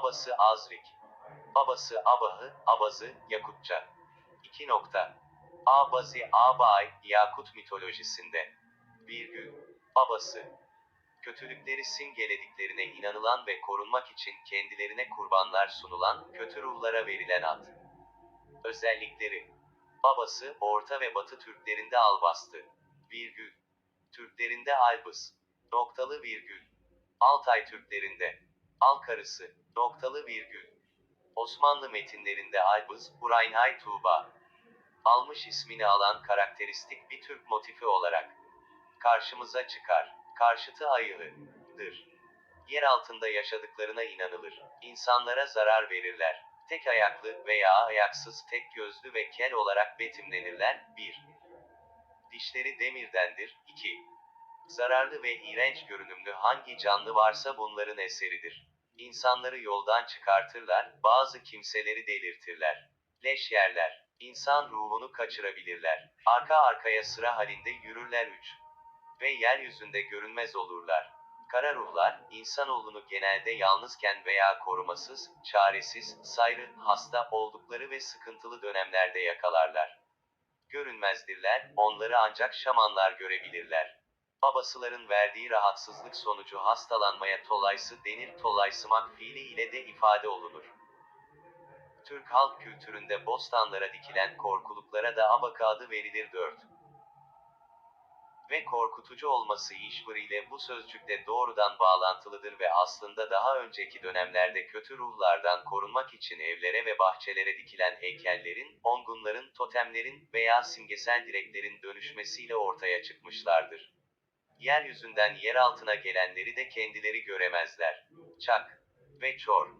Abası Azrik. Babası Abahı, Abazı, Yakutça. 2 nokta. Abazi Abay, Yakut mitolojisinde. Virgül. Babası. Kötülükleri simgelediklerine inanılan ve korunmak için kendilerine kurbanlar sunulan, kötü ruhlara verilen ad. Özellikleri. Babası, Orta ve Batı Türklerinde Albastı. Virgül. Türklerinde Albız. Noktalı virgül. Altay Türklerinde. Al karısı. Noktalı virgül. Osmanlı metinlerinde Albız, Buraynay Tuğba. Almış ismini alan karakteristik bir Türk motifi olarak. Karşımıza çıkar. Karşıtı ayıhıdır. Yer altında yaşadıklarına inanılır. İnsanlara zarar verirler. Tek ayaklı veya ayaksız tek gözlü ve kel olarak betimlenirler. 1. Dişleri demirdendir. 2. Zararlı ve iğrenç görünümlü hangi canlı varsa bunların eseridir. İnsanları yoldan çıkartırlar, bazı kimseleri delirtirler. Leş yerler. İnsan ruhunu kaçırabilirler. Arka arkaya sıra halinde yürürler 3. Ve yeryüzünde görünmez olurlar. Kara ruhlar, insanoğlunu genelde yalnızken veya korumasız, çaresiz, sayrı, hasta oldukları ve sıkıntılı dönemlerde yakalarlar. Görünmezdirler, onları ancak şamanlar görebilirler. Babasıların verdiği rahatsızlık sonucu hastalanmaya tolaysı denir tolaysımak fiili ile de ifade olunur. Türk halk kültüründe bostanlara dikilen korkuluklara da abaka adı verilir 4 ve korkutucu olması işbirliğiyle bu sözcükle doğrudan bağlantılıdır ve aslında daha önceki dönemlerde kötü ruhlardan korunmak için evlere ve bahçelere dikilen heykellerin, ongunların, totemlerin veya simgesel direklerin dönüşmesiyle ortaya çıkmışlardır. Yeryüzünden yer altına gelenleri de kendileri göremezler. Çak ve Çor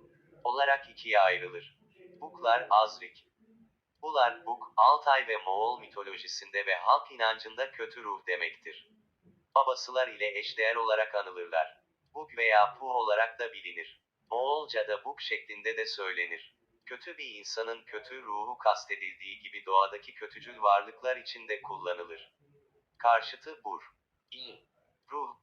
olarak ikiye ayrılır. Buklar, Azrik, Bular, Buk, Altay ve Moğol mitolojisinde ve halk inancında kötü ruh demektir. Babasılar ile eşdeğer olarak anılırlar. Buk veya Puh olarak da bilinir. Moğolca'da Buk şeklinde de söylenir. Kötü bir insanın kötü ruhu kastedildiği gibi doğadaki kötücül varlıklar için de kullanılır. Karşıtı Bur. İ. Ruh,